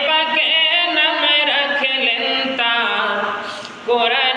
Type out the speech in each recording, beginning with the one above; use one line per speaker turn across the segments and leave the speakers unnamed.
পাকে নামে রাখলেন তা কোরআনে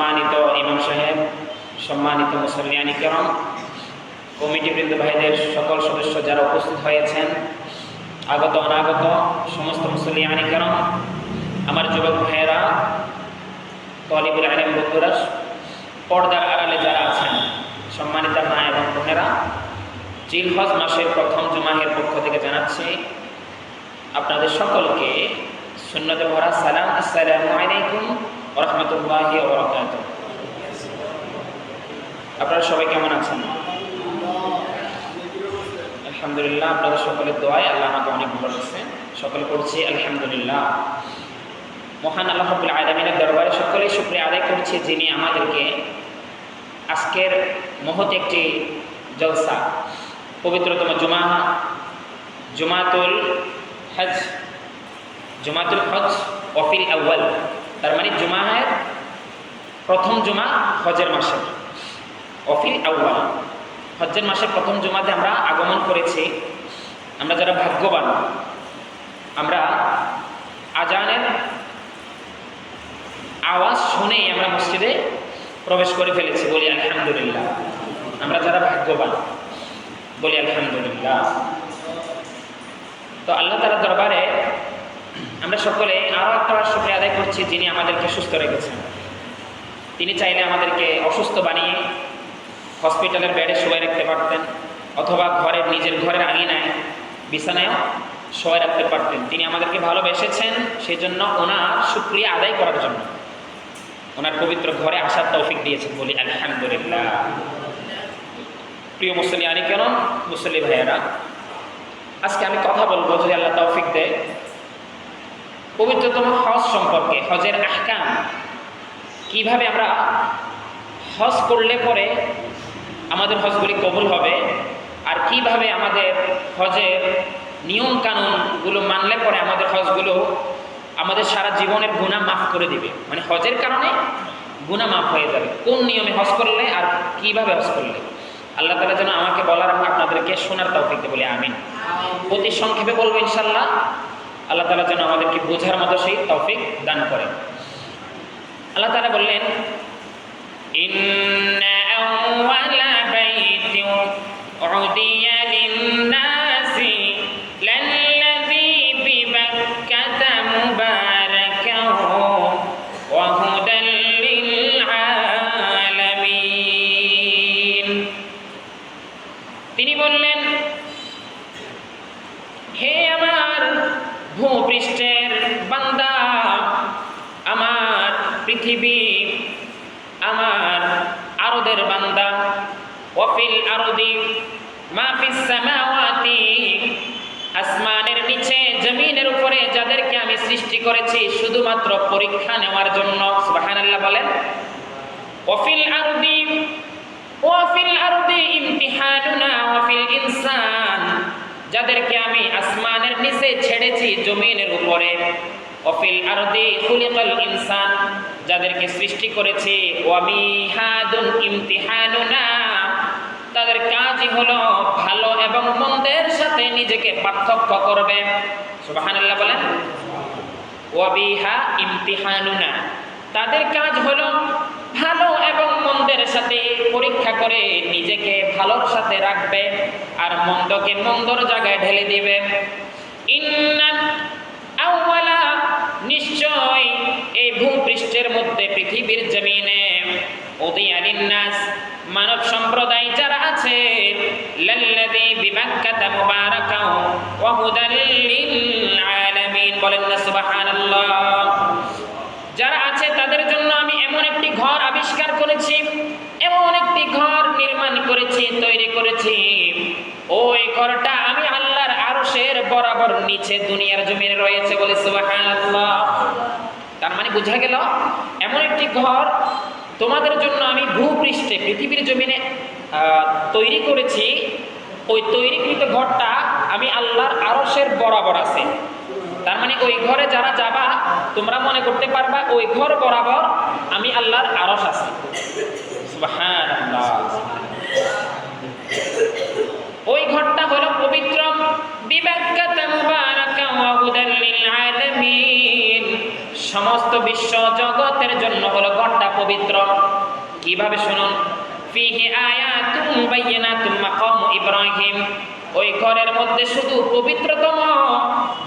সম্মানিত ইমাম সাহেব, সম্মানিত মুসলিয়ানি কেরম কমিটিবৃন্দ ভাইদের সকল সদস্য যারা উপস্থিত হয়েছেন, আগত অনাগত সমস্ত মুসলিয়ানি কেরম, আমার যুবক ভাইয়েরা, তলিবুল আলম বন্ধুরা পর্দার আড়ালে যারা আছেন, সম্মানিত মা এবং বোনেরা, জিলহজ মাসের প্রথম জুমাহের পক্ষ থেকে জানাচ্ছি, আপনাদের সকলকে সুন্নতে ভরা সালাম, আসসালামু আলাইকুম। রহমতুল্লাহি আপনারা সবাই কেমন আছেন? আলহামদুলিল্লাহ, আপনাদের সকলের দোয়ায় আল্লাহ আমাকে অনেক ভালো লাগছে সকলে করছি আলহামদুলিল্লাহ। মহান আল্লাহ রবুল আলমিনের দরবারে সকলেই শুক্রিয়া আদায় করছি, যিনি আমাদেরকে আজকের মহৎ একটি জলসা, পবিত্রতম জুমা, জুমাতুল হজ জুমাতুল হজ অফিল আউ্বাল তার মানে জুমাহের প্রথম জুমা হজের মাসের অফিল আউ্বাল হজ্জের মাসের প্রথম জুমাতে আমরা আগমন করেছি। আমরা যারা ভাগ্যবান, আমরা আজানের আওয়াজ শুনেই আমরা মসজিদে প্রবেশ করে ফেলেছি। বলি আলহামদুলিল্লাহ। আমরা যারা ভাগ্যবান, বলি আলহামদুলিল্লাহ। তো আল্লাহ তালা দরবারে আমরা সকলে আরও একটা শুক্রিয়া আদায় করছি যিনি আমাদেরকে সুস্থ রেখেছেন। তিনি চাইলে আমাদেরকে অসুস্থ বানিয়ে হসপিটালের বেডে শুয়ে রাখতে পারতেন, অথবা ঘরের নিজের ঘরের আঙিনায় বিছানায় সবাই রাখতে পারতেন। তিনি আমাদেরকে ভালোবেসেছেন সেই জন্য ওনার সুক্রিয়া আদায় করার জন্য। ওনার পবিত্র ঘরে আসার তৌফিক দিয়েছেন বলি আলহামদুলিল্লাহ। প্রিয় মুসলি আনি কেন মুসলি ভাইয়েরা, আজকে আমি কথা বলব যদি আল্লাহ তৌফিক দেয়। পবিত্রতম হজ সম্পর্কে, হজের আহকাম। কীভাবে আমরা হজ করলে পরে আমাদের হজগুলি কবুল হবে, আর কীভাবে আমাদের হজের নিয়ম কানুনগুলো মানলে পরে আমাদের হজগুলো আমাদের সারা জীবনের গুণা মাফ করে দিবে? মানে হজের কারণে গুণা মাফ হয়ে যাবে। কোন নিয়মে হজ করলে আর কীভাবে হজ করলে? আল্লাহ তালা যেন আমাকে বলার আপনাদেরকে শোনার তৌফিক বলে, আমিন। অতি সংক্ষেপে বলব ইনশাল্লাহ আল্লাহ তালা যেন আমাদেরকে বোঝার মতো সেই তফিক দান করেন। আল্লাহ তালা বললেন ইন্না যাদেরকে আমি সৃষ্টি করেছি শুধুমাত্র পরীক্ষা নেওয়ার জন্য বলেন আরদি আরদি ইমতিহানুনা ইনসান, যাদেরকে আমি আসমানের নিচে ছেড়েছি জমিনের উপরে অফিল আরদি খুলিকাল ইনসান, যাদেরকে সৃষ্টি করেছি ওয়ামিহাদুন ইমতিহানুনা তাদের কাজই হলো ভালো এবং মন্দের সাথে নিজেকে পার্থক্য করবে। সুবহানাল্লাহ বলেন, ওয়াবিহা ইমতিহানুনা। তাদের কাজ হলো ভালো এবং মন্দের সাথে পরীক্ষা করে নিজেকে ভালোর সাথে রাখবে আর মন্দকে মন্দর জায়গায় ঢেলে দিবে। নিশ্চয় এই ভূপৃষ্ঠের মধ্যে পৃথিবীর জমিনে উদিয়ালিন্নাস মানব সম্প্রদায় যারা আছে, লাল্লাযী বিবাক্কাতা মুবারাকাও ওয়া হুদাল লিল আলামিন বলেন না যারা আছে, তাদের জন্য আমি এমন একটি ঘর আবিষ্কার করেছি, এমন একটি ঘর নির্মাণ করেছি, তৈরি করেছি। ওই ঘরটা আমি আল্লাহর আরশের বরাবর নিচে দুনিয়ার জমিনে রয়েছে বলে সুবহানাল্লাহ। তার মানে বোঝা গেল, এমন একটি ঘর তোমাদের জন্য আমি ভূপৃষ্ঠে, পৃথিবীর জমিনে তৈরি করেছি। ওই তৈরিকৃত ঘরটা আমি আল্লাহর আরশের বরাবর আছে। তার মানে ওই ঘরে যারা যাবা, তোমরা মনে করতে পারবা ওই ঘর বরাবর আমি আল্লাহর আরশ আছি। ওই ঘরটা হলো সমস্ত বিশ্ব জগতের জন্য হলো ঘরটা পবিত্র। কীভাবে শুনুন? ফিহি আয়াতুম বাইয়িনাতুম মাকাম ইব্রাহিম। ওই ঘরের মধ্যে শুধু পবিত্রতম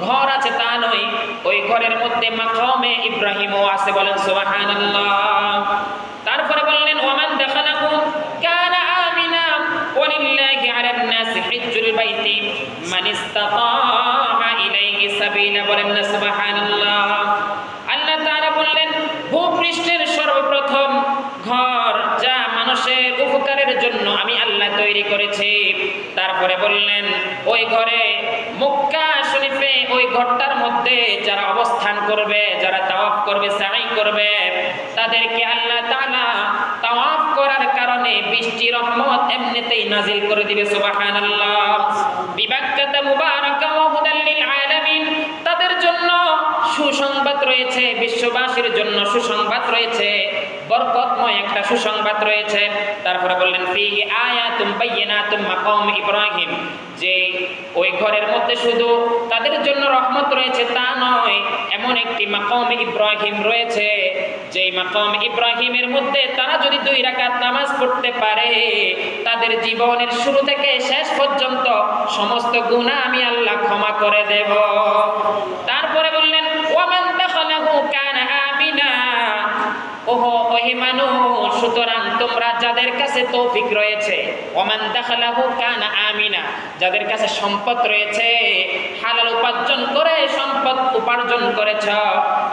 ঘর আছে তা নয়, ওই ঘরের মধ্যে মাকামে ইব্রাহিমও আছে বলেন সুবহানাল্লাহ। তারপরে বললেন ওমান দাখালাহু কানা আমিনা ওয়ালিল্লাহি আলান নাসি হিজ্জুল বাইতি মান ইসতাতা ইলাইহি সাবিলা। বলেন না সুবহানাল্লাহ। ভূপৃষ্ঠের সর্বপ্রথম ঘর যা মানুষের উপকারের জন্য আমি আল্লাহ তৈরি করেছি। তারপরে বললেন, ওই ঘরে মক্কা শরীফে ওই ঘরটার মধ্যে যারা অবস্থান করবে, যারা তাওয়াফ করবে সাই করবে, তাদেরকে আল্লাহ তাআলা তাওয়াফ করার কারণে বৃষ্টি রহমত এমনিতেই নাজিল করে দিবে, সুবহানাল্লাহ। বিবাক্কাতা মুবারাকা রয়েছে, বিশ্ববাসীর জন্য সুসংবাদ রয়েছে, বরকতময় একটা সুসংবাদ রয়েছে। তারপরে বললেন ফি আয়াতুম বাইয়িনাতুম মাকাম ইব্রাহিম। যে ওই ঘরের মধ্যে শুধু তাদের জন্য রহমত রয়েছে তা নয়, এমন একটি মাকাম ইব্রাহিম রয়েছে। যেই মাকাম ইব্রাহিমের মধ্যে তারা যদি দুই রাকাত নামাজ পড়তে পারে, তাদের জীবনের শুরু থেকে শেষ পর্যন্ত সমস্ত গুনাহ আমি আল্লাহ ক্ষমা করে দেব। সুতরাং তোমরা যাদের কাছে তৌফিক রয়েছে যাদের কাছে সম্পদ রয়েছে, হালাল উপার্জন করে, সম্পদ উপার্জন করেছ,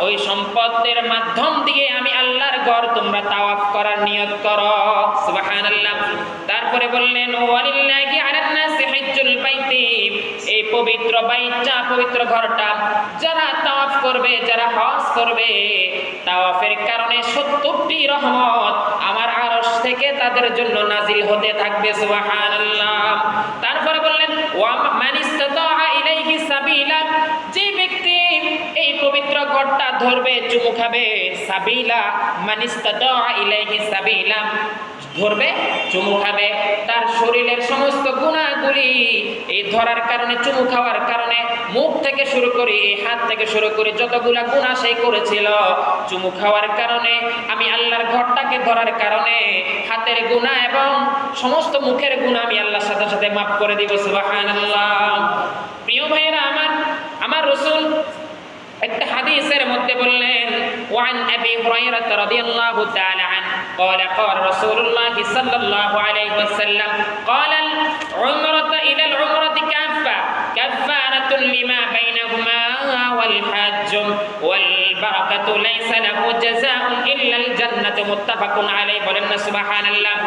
ওই সম্পদের মাধ্যম দিয়ে আমি আল্লাহর ঘর তোমরা তাওয়াফ করার নিয়ত করো। তারপরে বললেন, ওয়ালিল্লাহি হিজ্জুল বাইতি এই পবিত্র বাইতটা পবিত্র ঘরটা যারা তাওয়াফ করবে, যারা হজ করবে, তাওয়াফের কারণে সত্তরটি রহমত আমার আরশ থেকে তাদের জন্য নাজিল হতে থাকবে, সুবহানাল্লাহ। তারপরে বললেন ওয়া মান ইস্তাতা ইলাইহি সাবিলা। যে ব্যক্তি এই পবিত্র ঘরটা ধরবে, চুমু খাবে, সাবিলা মান ইস্তাতা ইলাইহি সাবিলা। ধরবে, চুমু খাবে। তার শরীরের সমস্ত গুণাগুলি এই ধরার কারণে, চুমু খাওয়ার কারণে মুখ থেকে শুরু করে হাত থেকে শুরু করে যতগুলা গুণা সেই করেছিল। চুমু খাওয়ার কারণে, আমি আল্লাহর ঘরটাকে ধরার কারণে হাতের গুণা এবং সমস্ত মুখের গুণা আমি আল্লাহর সাথে সাথে মাফ করে দিব, সুবহানাল্লাহ। প্রিয় ভাইয়েরা, আমার আমার রসুল একটা হাদিসের মধ্যে বললেন, ওয়ান আবি হুরায়রা রাদিয়াল্লাহু তাআলা আন قال قال رسول الله صلى الله عليه وسلم قال العمرة إلى العمرة كافة كفارة لما بينهما والحج والبركة ليس له جزاء إلا الجنة متفق عليه বলেন سبحان الله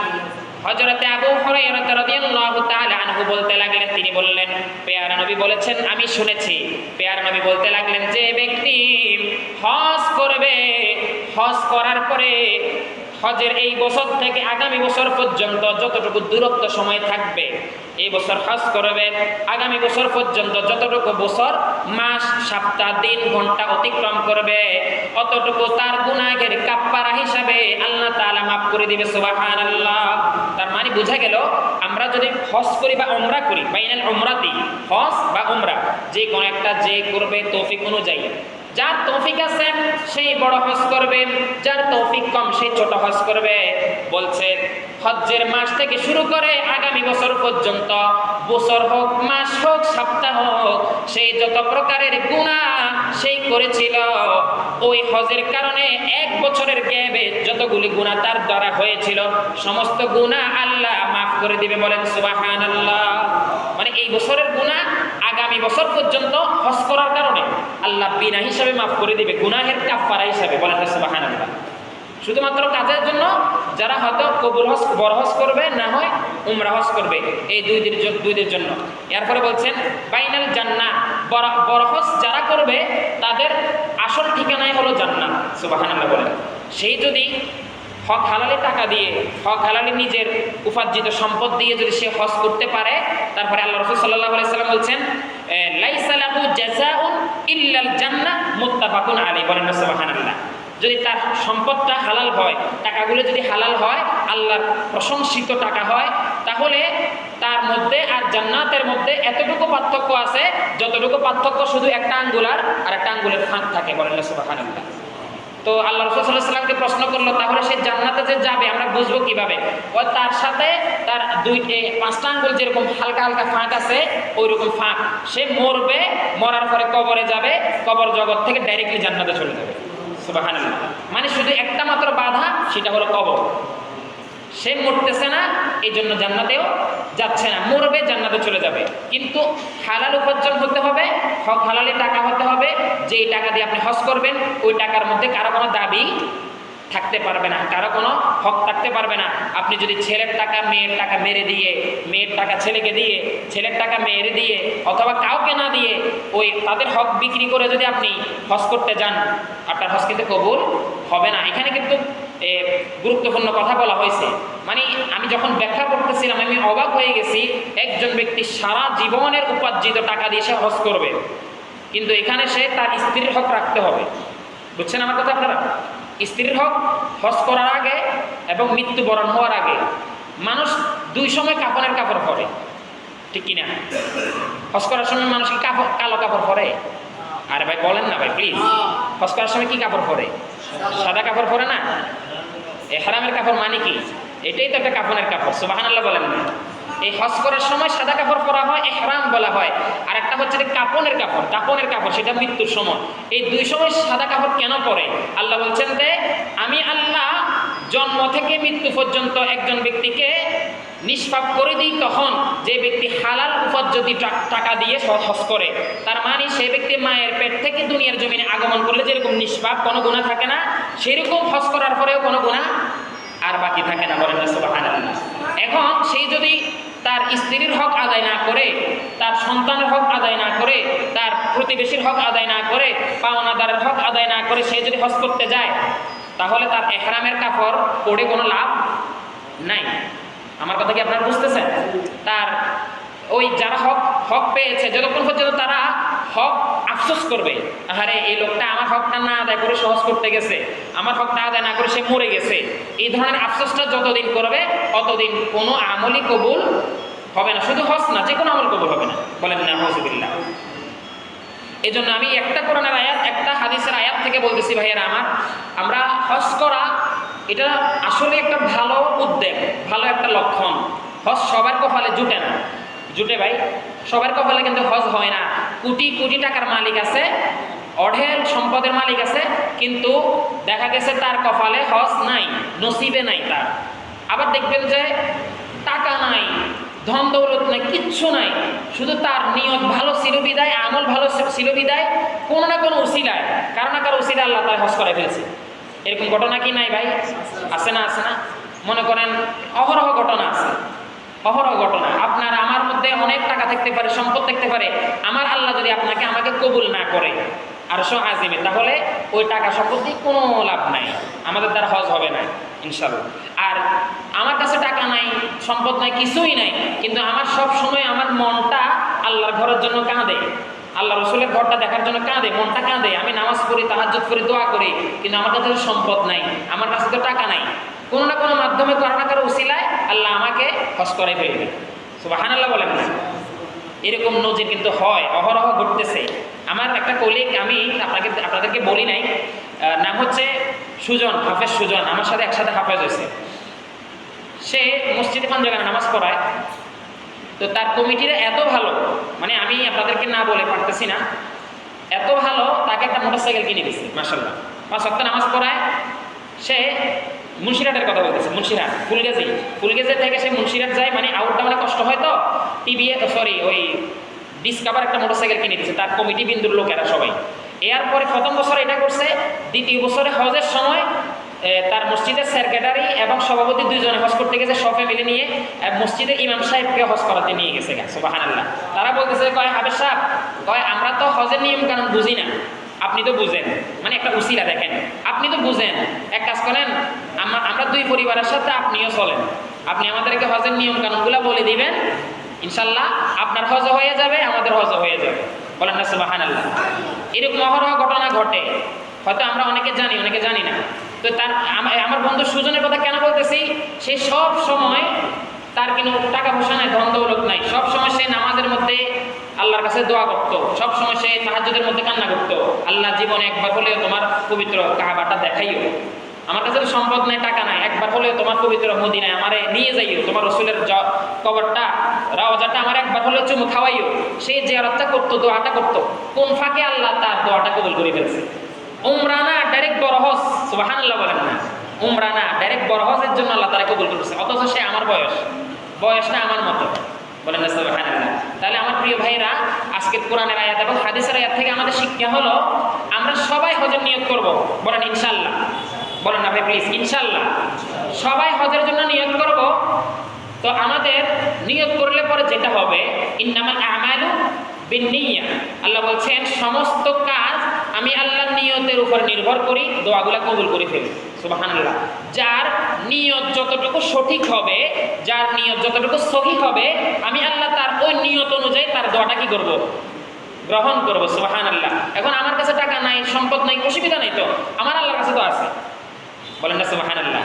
হযরতে আবু হুরায়রা রাদিয়াল্লাহু তাআলা আনহু বলতে লাগলেন তিনি বললেন পেয়ারা নবী বলেছেন আমি শুনেছি পেয়ারা নবী বলতে লাগলেন যে ব্যক্তি হজ করবে হজ করার পরে হজের এই বছর থেকে আগামী বছর পর্যন্ত যতটুকু দূরত্ব সময় থাকবে এই বছর হজ করবে আগামী বছর পর্যন্ত যতটুকু বছর মাস সপ্তাহ দিন ঘণ্টা অতিক্রম করবে। অতটুকু তার গুনাহের কাপ্পারা হিসাবে আল্লাহ তাআলা মাফ করে দিবে, সুবহানাল্লাহ। তার মানে বোঝা গেল, আমরা যদি হস করি বা ওমরা করি, বাইনাল ওমরাতি হস বা ওমরা যে কোনো একটা যে করবে তৌফিক অনুযায়ী। যার তৌফিক আছে, সেই বড় হজ করবে। যার তৌফিক কম, সেই ছোট হজ করবে। বলছে, হজ্জের মাস থেকে শুরু করে আগামী বছর পর্যন্ত, বছর হোক, মাস হোক, সপ্তাহ হোক, সেই যত প্রকারের গুণা সেই করেছিল। ওই হজের কারণে এক বছরের গ্যাবে যতগুলি গুণা তার দ্বারা হয়েছিল, সমস্ত গুণা আল্লাহ মাফ করে দিবে বলেন সুবাহান আল্লাহ মানে এই বছরের গুণা আগামী বছর পর্যন্ত হজ করার কারণে আল্লাহ বিনা হিসাবে মাফ করে দিবে, গুনাহের কাফারা হিসাবে বলেন সুবাহান শুধুমাত্র কাজের জন্য যারা হয়তো কবুল হজ বড় হজ করবে, না হয় উমরা হজ করবে, এই দুই দুইদের জন্য। এরপরে বলছেন, বাইনাল জান্না হজ যারা করবে, তাদের আসল ঠিকানাই হলো জান্নাত সুবাহানাল্লাহ বলেন। সেই যদি হক হালালি টাকা দিয়ে, হক হালালি নিজের উপার্জিত সম্পদ দিয়ে যদি সে হজ করতে পারে, তারপরে আল্লাহ রসুল সাল্লাহ সাল্লাম বলছেন লাইসালাহু জাজাউন ইল্লাল জান্নাহ মুত্তাফাকুন আলাইহি, বলেন সুবহানাল্লাহ। যদি তার সম্পদটা হালাল হয়, টাকাগুলো যদি হালাল হয়, আল্লাহর প্রশংসিত টাকা হয়, তাহলে তার মধ্যে আর জান্নাতের মধ্যে এতটুকু পার্থক্য আছে, যতটুকু পার্থক্য শুধু একটা আঙ্গুলার আর একটা আঙ্গুলের ফাঁক থাকে, বলেন সুবহানাল্লাহ। তো আল্লাহ রসুল প্রশ্ন করল, তাহলে সে জান্নাতে যে যাবে, আমরা বুঝব কীভাবে? ও তার সাথে তার দুইটে পাঁচটা আঙ্গুল যেরকম হালকা হালকা ফাঁক আছে ওই রকম ফাঁক। সে মরবে, মরার পরে কবরে যাবে, কবর জগৎ থেকে ডাইরেক্টলি জান্নাতে চলে যাবে। মানে শুধু একটা মাত্র বাধা, সেটা হলো কবর। সে মরতেছে না এই জন্য জান্নাতেও যাচ্ছে না। মরবে, জান্নাতে চলে যাবে। কিন্তু হালাল উপার্জন হতে হবে হক হালালি টাকা হতে হবে, যেই টাকা দিয়ে আপনি হজ করবেন, ওই টাকার মধ্যে কারও কোনো দাবি থাকতে পারবে না, কারও কোনো হক থাকতে পারবে না। আপনি যদি ছেলের টাকা, মেয়ের টাকা মেরে দিয়ে, মেয়ের টাকা ছেলেকে দিয়ে, ছেলের টাকা মেয়ের দিয়ে, অথবা কাউকে না দিয়ে, ওই তাদের হক বিক্রি করে যদি আপনি হজ করতে যান, আপনার হজ কিন্তু কবুল হবে না। এখানে কিন্তু গুরুত্বপূর্ণ কথা বলা হয়েছে। মানে আমি যখন ব্যাখ্যা করতেছিলাম, আমি অবাক হয়ে গেছি, একজন ব্যক্তি সারা জীবনের উপার্জিত টাকা দিয়ে সে হজ করবে। কিন্তু এখানে সে তার স্ত্রীর হক রাখতে হবে। বুঝছেন আমার কথা আপনারা? স্ত্রীর হক হজ করার আগে এবং মৃত্যুবরণ হওয়ার আগে মানুষ দুই সময় কাপড়ের কাপড় পরে। ঠিক কিনা? হজ করার সময় মানুষ কি কাপড় কালো কাপড় পরে? আরে ভাই, বলেন না ভাই প্লিজ হজ করার সময় কি কাপড় পরে? সাদা কাপড় পরে না? এহারামের কাপড় মানে কি? এটাই তো একটা কাপড়ের কাপড় সুবাহান আল্লাহ বলেন। না এই হজ করার সময় সাদা কাপড় পরা হয়, এহরাম বলা হয়। আর একটা হচ্ছে যে কাপনের কাপড় কাপনের কাপড়, সেটা মৃত্যুর সময়। এই দুই সময় সাদা কাপড় কেন পরে? আল্লাহ বলছেন যে, আমি আল্লাহ জন্ম থেকে মৃত্যু পর্যন্ত একজন ব্যক্তিকে নিষ্পাপ করে দিই তখন যে ব্যক্তি হালাল উপার্জিত টা- টাকা দিয়ে স- হজ করে, তার মানে সেই ব্যক্তি মায়ের পেট থেকে দুনিয়ার জমিনে আগমন করলে যেরকম নিষ্পাপ, কোনো গুণা থাকে না। সেরকম হজ করার পরেও কোনো গুণা আর বাকি থাকে না, বলেন এখন সেই যদি তার স্ত্রীর হক আদায় না করে, তার সন্তানের হক আদায় না করে, তার প্রতিবেশীর হক আদায় না করে, পাওনাদারের হক আদায় না করে সে যদি হজ করতে যায়, তাহলে তার এহরামের কাপড় পড়ে কোনো লাভ নাই। আমার কথা কি আপনারা বুঝতেছেন? তার ওই যারা হক হক পেয়েছে, যতক্ষণ পর্যন্ত তারা হক আফসোস করবে আরে এই লোকটা আমার হকটা না আদায় করে সহজ করতে গেছে, আমার হকটা আদায় না করে সে মরে গেছে, এই ধরনের আফসোসটা যতদিন করবে অতদিন কোনো আমলই কবুল হবে না, শুধু হস না যে কোনো আমল কবুল হবে না, বলেন না হজবিল্লা এই জন্য আমি একটা কোরআনের আয়াত, একটা হাদিসের আয়াত থেকে বলতেছি, ভাইয়েরা আমার, আমরা হজ করা এটা আসলে একটা ভালো উদ্যোগ, ভালো একটা লক্ষণ। হজ সবার কপালে জুটে না। জুটে ভাই, সবার কপালে কিন্তু হজ হয় না। কোটি কোটি টাকার মালিক আছে, অঢেল সম্পদের মালিক আছে, কিন্তু দেখা গেছে তার কপালে হজ নাই, নসিবে নাই তার। আবার দেখবেন যে টাকা নাই, ধন দৌলত নাই, কিচ্ছু নাই। শুধু তার নিয়ত ভালো ছিল বিদায় আমল ভালো ছিল বিদায় কোনো না কোনো উসিলায়, কারও না কারও উসিলা আল্লাহ তাই হজ করে ফেলছে। এরকম ঘটনা কি নাই ভাই? আছে না আছে না? মনে করেন, অহরহ ঘটনা আছে। অহরহ ঘটনা। আপনার আমার মধ্যে অনেক টাকা থাকতে পারে, সম্পদ থাকতে পারে। আমার আল্লাহ যদি আপনাকে আমাকে কবুল না করে, আর সো আজিমে, তাহলে ওই টাকা সম্পদ দিয়ে কোনো লাভ নাই। আমাদের দ্বারা হজ হবে না ইনশাল্লাহ আর আমার কাছে টাকা নাই, সম্পদ নাই, কিছুই নাই, কিন্তু আমার সব সময় আমার মনটা আল্লাহর ঘরের জন্য কাঁদে। আল্লাহ রসুলের ঘরটা দেখার জন্য কাঁদে, মনটা কাঁদে। আমি নামাজ পড়ি, তাহাজ্জুদ করি দোয়া করি, কিন্তু আমার কাছে সম্পদ নাই, আমার কাছে তো টাকা নাই। কোনো না কোনো মাধ্যমে কারও না কারও উসিলায় আল্লাহ আমাকে হজ করে ফেলবে সুবাহান আল্লাহ বলেন। এরকম নজির কিন্তু হয়, অহরহ ঘটতেছে। আমার একটা কলিগ আমি আপনাকে, আপনাদেরকে বলি নাই নাম হচ্ছে সুজন, হাফেজ সুজন, আমার সাথে একসাথে হাফেজ হয়েছে। সে মসজিদে পাঁচ জায়গায় নামাজ পড়ায়। তো তার কমিটিরা এত ভালো মানে আমি আপনাদেরকে না বলে পারতেছি না, এত ভালো তাকে একটা মোটরসাইকেল কিনে দিচ্ছে মার্শাল্লাহ পাঁচ সপ্তাহ নামাজ পড়ায় সে মুন্সিরাটের কথা বলতেছে মুন্সিরাট ফুলগেজি। ফুলগেজের থেকে সে মুন্সিরাট যায় মানে আউট ডাউনে কষ্ট হয় তো টিভিএ সরি ওই ডিসকাভার একটা মোটরসাইকেল কিনে দিচ্ছে তার কমিটি বিন্দুর লোকেরা সবাই। এর পরে প্রথম বছর এটা করছে, দ্বিতীয় বছরে হজের সময় তার মসজিদের সেক্রেটারি এবং সভাপতি দুইজনে হজ করতে গেছে, সব ফ্যামিলি নিয়ে মসজিদের ইমাম সাহেবকে হজ করাতে নিয়ে গেছে সুবাহান আল্লাহ তারা বলতেছে, কয় হাবের সাহেব, কয়, আমরা তো হজের নিয়ম কানুন বুঝি না। আপনি তো বুঝেন। মানে একটা উসিলা দেখেন। আপনি তো বুঝেন। এক কাজ করেন আমরা আমরা দুই পরিবারের সাথে আপনিও চলেন। আপনি আমাদেরকে হজের নিয়ম কানুনগুলো বলে দিবেন। ইনশাল্লাহ আপনার হজ হয়ে যাবে, আমাদের হজ হয়ে যাবে। বলেন না সুবাহান আল্লাহ এরকম অহরহ ঘটনা ঘটে। হয়তো আমরা অনেকে জানি অনেকে জানি না। তো তার আমার বন্ধু সুজনের কথা কেন বলতেছি? সে সব সময় তার কিন্তু টাকা পয়সা নাই ধন দৌলত নাই। সব সময় সে নামাজের মধ্যে আল্লাহর কাছে দোয়া করতো। সব সময় সে তাহাজ্জুদের মধ্যে কান্না করতো। আল্লাহ জীবনে একবার হলেও তোমার পবিত্র কাহাবাটা দেখাইও। আমার কাছে সম্পদ নাই, টাকা নাই। একবার হলেও তোমার পবিত্র মদিনায় আমারে নিয়ে যাইও। তোমার রসুলের কবরটা, রাওজাটা আমার একবার হলেও চুমু খাওয়াইও। সেই জিয়ারতটা করতো, দোয়াটা করতো। কোন ফাঁকে আল্লাহ তার দোয়াটা কবুল করে ফেলছে? উমরানা ডাইরেক্ট বড়হজ সুবাহান আল্লাহ বলেন না। উমরানা ডাইরেক্ট বড়হজের জন্য আল্লাহ তারা কবুল করেছে অথচ সে আমার বয়স। বয়স না আমার মতো। বলেন না সুবাহান আল্লাহ তাহলে আমার প্রিয় ভাইরা আজকে কোরআনের আয়াত এবং হাদিসের আয়াত থেকে আমাদের শিক্ষা হলো, আমরা সবাই হজের নিয়োগ করব। বলেন ইনশাল্লাহ বলেন না ভাই প্লিজ ইনশাল্লাহ সবাই হজের জন্য নিয়োগ করব। তো আমাদের নিয়োগ করলে পরে যেটা হবে, ইন্নামাল আমালু বিন্নিয়া আল্লাহ বলছেন, সমস্ত কাজ আমি আল্লাহর নিয়তের উপর নির্ভর করি, দোয়াগুলা কবুল করে ফেলি। সুবহানাল্লাহ। যার নিয়ত যতটুকু সঠিক হবে, যার নিয়ত যতটুকু সহি হবে, আমি আল্লাহ তার ওই নিয়ত অনুযায়ী তার দোয়াটা কি করব? গ্রহণ করব সুবাহান আল্লাহ এখন আমার কাছে টাকা নাই, সম্পদ নাই, অসুবিধা নাই তো? আমার আল্লাহর কাছে তো আছে। বলেন না সুবাহান আল্লাহ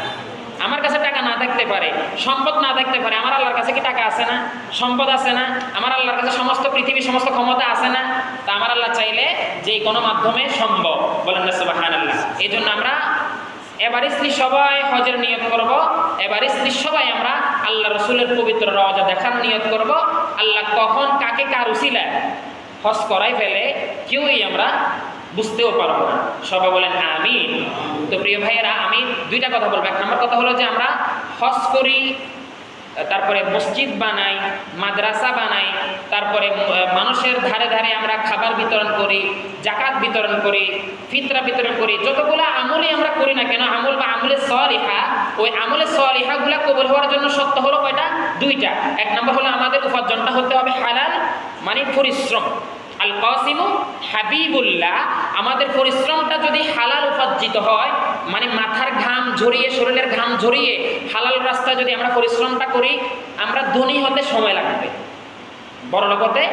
আমার কাছে টাকা না থাকতে পারে, সম্পদ না থাকতে পারে, আমার আল্লাহর কাছে কি টাকা আছে না? সম্পদ আছে না? আমার আল্লাহর কাছে সমস্ত পৃথিবীর সমস্ত ক্ষমতা আছে না? তা আমার আল্লাহ চাইলে যে কোনো মাধ্যমে সম্ভব। বলেন না আল্লাহ এই জন্য আমরা এবার স্ত্রী সবাই হজের নিয়ত করব স্ত্রী সবাই আমরা আল্লাহ রসুলের পবিত্র রওজা দেখার নিয়ত করব। আল্লাহ কখন কাকে কার উসিলায় হজ করাই ফেলে, কেউই আমরা বুঝতেও পারব না। সবাই বলেন, আমিন। তো প্রিয় ভাইয়েরা, আমি দুইটা কথা বলব। এক নম্বর কথা হলো যে, আমরা হজ করি, তারপরে মসজিদ বানাই, মাদ্রাসা বানাই, তারপরে মানুষের ধারে ধারে আমরা খাবার বিতরণ করি জাকাত বিতরণ করি, ফিতরা বিতরণ করি। যতগুলো আমলই আমরা করি না কেন, আমল বা আমলে সলিহা, ওই আমলে সলিহাগুলো কবল হওয়ার জন্য সত্য হলো কয়টা? দুইটা। এক নম্বর হলো আমাদের উপার্জনটা হতে হবে হালাল মানে পরিশ্রম। আল কাসিমু হাবিবুল্লাহ, আমাদের পরিশ্রমটা যদি হালাল উপার্জিত হয় মানে মাথার ঘাম ঝরিয়ে, শরীরের ঘাম ঝরিয়ে হালাল রাস্তায় যদি আমরা পরিশ্রমটা করি, আমরা ধনী হতে সময় লাগবে। বড়লোক হতে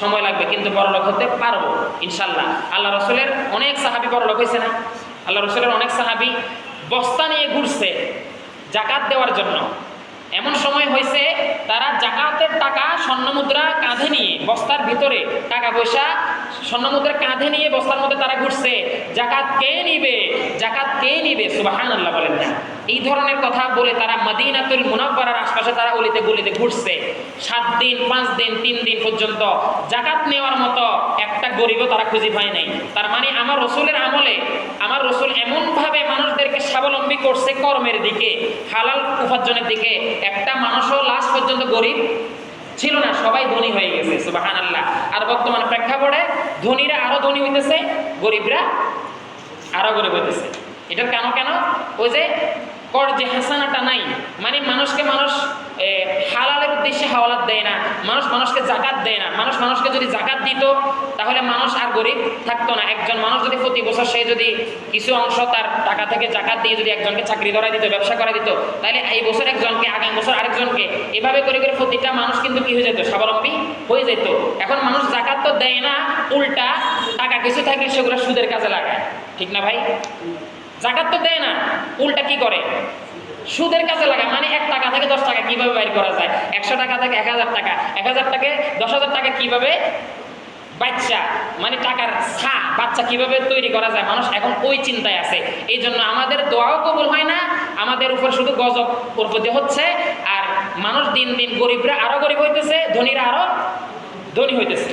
সময় লাগবে, কিন্তু বড়লোক হতে পারব ইনশাল্লাহ আল্লাহ রসুলের অনেক সাহাবি বড়লোক হয়েছে না? আল্লাহ রসুলের অনেক সাহাবি বস্তা নিয়ে ঘুরছে, জাকাত দেওয়ার জন্য। এমন সময় হয়েছে, তারা জাকাতের টাকা স্বর্ণমুদ্রা কাঁধে নিয়ে বস্তার ভিতরে টাকা পয়সা স্বর্ণমুদ্রা কাঁধে নিয়ে বস্তার মধ্যে তারা ঘুরছে। জাকাত কে নিবে? জাকাত কে নিবে? সুবাহান আল্লাহ বলেন না। এই ধরনের কথা বলে তারা মদিনাতুল মুনাব্বারার আশপাশে তারা অলিতে গলিতে ঘুরছে। সাত দিন, পাঁচ দিন, তিন দিন পর্যন্ত জাকাত নেওয়ার মতো একটা গরিবও তারা খুঁজে পায় নাই। তার মানে আমার রসুলের আমলে, আমার রসুল এমনভাবে মানুষদেরকে স্বাবলম্বী করছে কর্মের দিকে, হালাল উপার্জনের দিকে। একটা মানুষও লাস্ট পর্যন্ত গরিব ছিল না, সবাই ধনী হয়ে গেছে সুবাহান আল্লাহ আর বর্তমান প্রেক্ষাপটে ধনীরা আরও ধনী হইতেছে, গরিবরা আরও গরিব হইতেছে। এটার কেন কেন? ওই যে কর যে হাসানাটা নাই মানে মানুষকে মানুষ হালালের উদ্দেশ্যে হাওলাত দেয় না, মানুষ মানুষকে জাকাত দেয় না, মানুষ মানুষকে যদি জাকাত দিত, তাহলে মানুষ আর গরিব থাকতো না। একজন মানুষ যদি প্রতি বছর সে যদি কিছু অংশ তার টাকা থেকে জাকাত দিয়ে যদি একজনকে চাকরি ধরা দিত, ব্যবসা করা দিত, তাহলে এই বছর একজনকে আগামী বছর আরেকজনকে, এভাবে করে করে প্রতিটা মানুষ কিন্তু কি হয়ে যেত? স্বাবলম্বী হয়ে যেত। এখন মানুষ জাকাত তো দেয় না, উল্টা টাকা কিছু থাকলে সেগুলো সুদের কাজে লাগায়। ঠিক না ভাই? জাকাত তো দেয় না, উল্টা কি করে? সুদের কাছে লাগায় মানে এক টাকা থেকে দশ টাকা কীভাবে বাইর করা যায়? একশো টাকা থেকে এক হাজার টাকা, এক হাজার টাকা, দশ হাজার টাকা কীভাবে বাচ্চা মানে টাকার ছা, বাচ্চা কীভাবে তৈরি করা যায়? মানুষ এখন ওই চিন্তায় আছে। এই জন্য আমাদের দোয়াও কবুল হয় না, আমাদের উপর শুধু গজব প্রতি হচ্ছে, আর মানুষ দিন দিন গরিবরা আরও গরিব হইতেছে, ধনীরা আরও ধনী হইতেছে।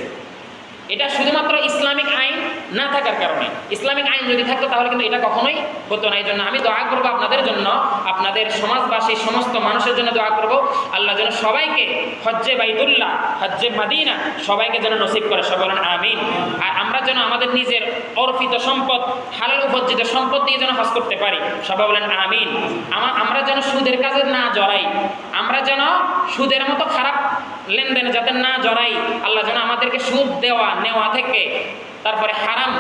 এটা শুধুমাত্র ইসলামিক আইন না থাকার কারণে। ইসলামিক আইন যদি থাকতো, তাহলে কিন্তু এটা কখনোই হতো না। এই জন্য আমি দোয়া করব আপনাদের জন্য, আপনাদের সমাজবাসী, সমস্ত মানুষের জন্য দোয়া করব। আল্লাহ যেন সবাইকে হজ্জে বাইদুল্লাহ হজ্জে মাদিনা, সবাইকে যেন নসিব করে। সবাই বলেন, আমিন। আর আমরা যেন আমাদের নিজের অর্পিত সম্পদ, হালাল উপজ্জিত সম্পদ দিয়ে যেন হজ করতে পারি। সবাই বলেন, আমিন। আমা- আমরা যেন সুদের কাজে না জড়াই, আমরা যেন সুদের মতো খারাপ লেনদেনে যাতে না জড়াই, আল্লাহ যেন আমাদেরকে সুদ দেওয়া, নেওয়া থেকে, তারপরে হারাম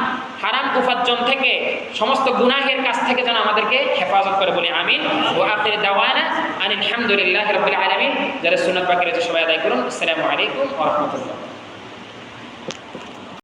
হারাম উপার্জন থেকে, সমস্ত গুনাহের কাছ থেকে যেন আমাদেরকে হেফাজত করে বলি, আমিন। ও আখির দাওয়ানা আনিল হামদুলিল্লাহ রবিল আলমিন। যারা সুনাদ বাকি রয়েছে, সবাই আদায় করুন। আসসালামু আলাইকুম রাহমাতুল্লাহ।